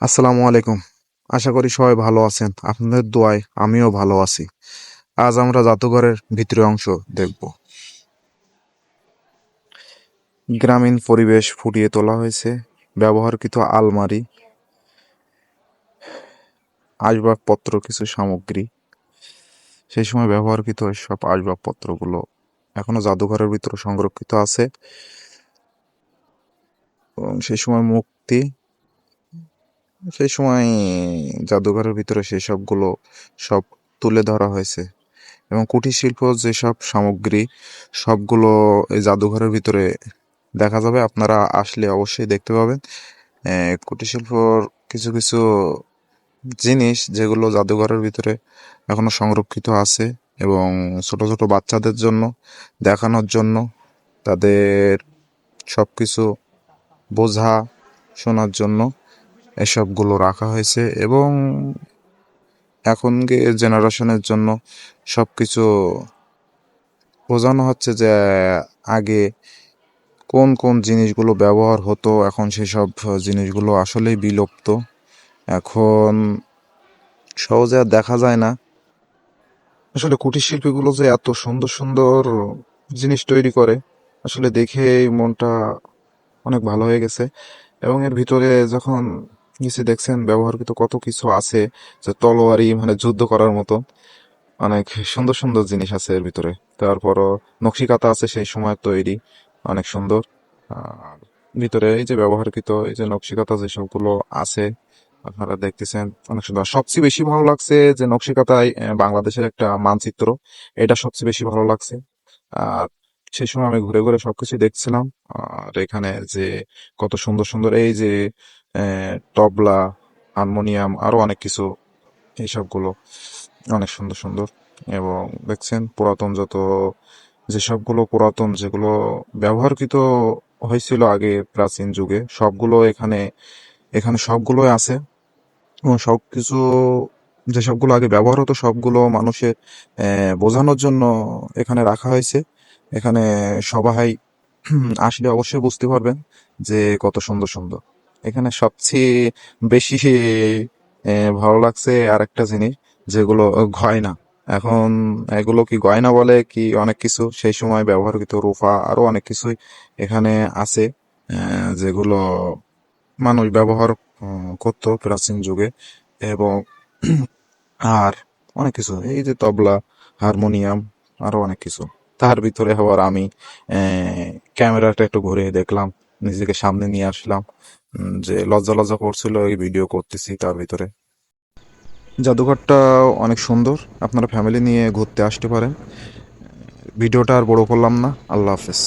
আসসালামু আলাইকুম। আশা করি সবাই ভালো আছেন। আপনাদের দোয়ায় আমিও ভালো আছি। আজ আমরা জাদুঘরের ভিতরে অংশ দেখব। গ্রামীণ পরিবেশ ফুটিয়ে তোলা হয়েছে। ব্যবহারকৃত আলমারি, আসবাবপত্র, কিছু সামগ্রী। সেই সময় ব্যবহারকৃত সব আসবাবপত্রগুলো এখনও জাদুঘরের ভিতরে সংরক্ষিত আছে। এবং সেই সময় মুক্তি সেই সময় জাদুঘরের ভিতরে সেই সবগুলো সব তুলে ধরা হয়েছে। এবং কুটির শিল্প যেসব সামগ্রী, সবগুলো এই জাদুঘরের ভিতরে দেখা যাবে, আপনারা আসলে অবশ্যই দেখতে পাবেন। কুটির শিল্পর কিছু কিছু জিনিস যেগুলো জাদুঘরের ভিতরে এখনও সংরক্ষিত আছে এবং ছোট ছোট বাচ্চাদের জন্য, দেখানোর জন্য তাদের সব কিছু বোঝা, শোনার জন্য এসবগুলো রাখা হয়েছে এবং এখনকে জেনারেশনের জন্য সব কিছু বোঝানো হচ্ছে যে আগে কোন কোন জিনিসগুলো ব্যবহার হতো, এখন সেসব জিনিসগুলো আসলেই বিলুপ্ত। এখন সহজে আর দেখা যায় না। আসলে কুটির শিল্পীগুলো যে এত সুন্দর সুন্দর জিনিস তৈরি করে, আসলে দেখেই মনটা অনেক ভালো হয়ে গেছে। এবং এর ভিতরে যখন নিচে দেখছেন ব্যবহারকৃত কত কিছু আছে যে তলোয়ারি মানে যুদ্ধ করার মতো। অনেক সুন্দর সুন্দর জিনিস আছে এর ভিতরে। তারপরও নকশিকাতা আছে সেই সময় তৈরি অনেক সুন্দর। আর ভিতরে এই যে ব্যবহারকৃত এই যে নকশিকাতা যে সবগুলো আছে আপনারা দেখতেছেন অনেক সুন্দর। সবচেয়ে বেশি ভালো লাগছে যে নকশিকাতায় আহ, বাংলাদেশের একটা মানচিত্র এটা সবচেয়ে বেশি ভালো লাগছে। আর সেই সময় আমি ঘুরে ঘুরে সবকিছু দেখছিলাম। আর এখানে যে কত সুন্দর সুন্দর এই যে তবলা, হারমোনিয়াম, আরও অনেক কিছু এইসবগুলো অনেক সুন্দর সুন্দর। এবং দেখছেন পুরাতন যত যেসবগুলো পুরাতন, যেগুলো ব্যবহারকৃত হয়েছিল আগে প্রাচীন যুগে, সবগুলো এখানে এখানে সবগুলোই আছে। এবং সবকিছু যে সবগুলো আগে ব্যবহার হতো, সবগুলো মানুষের বোঝানোর জন্য এখানে রাখা হয়েছে। এখানে সবাই আসলে অবশ্যই বুঝতে পারবেন যে কত সুন্দর সুন্দর। এখানে সবচেয়ে বেশি ভালো লাগছে আরেকটা জিনিস যেগুলো গয়না। এখন এগুলো কি গয়না বলে কি অনেক কিছু? সেই সময় ব্যবহৃত রূপা আরও অনেক কিছুই এখানে আছে যেগুলো মানুষ ব্যবহার করতো প্রাচীন যুগে। এবং আর অনেক কিছু, এই যে তবলা, হারমোনিয়াম, আরও অনেক কিছু। তার ভিতরে আবার আমি ক্যামেরাটা একটু ঘুরে দেখলাম, নিজেকে সামনে নিয়ে আসলাম যে লজ্জা লজ্জা করছিল এই ভিডিও করতেছি তার ভিতরে। জাদুঘরটা অনেক সুন্দর, আপনারা ফ্যামিলি নিয়ে ঘুরতে আসতে পারেন। ভিডিওটা আর বড় করলাম না, আল্লাহ হাফেজ।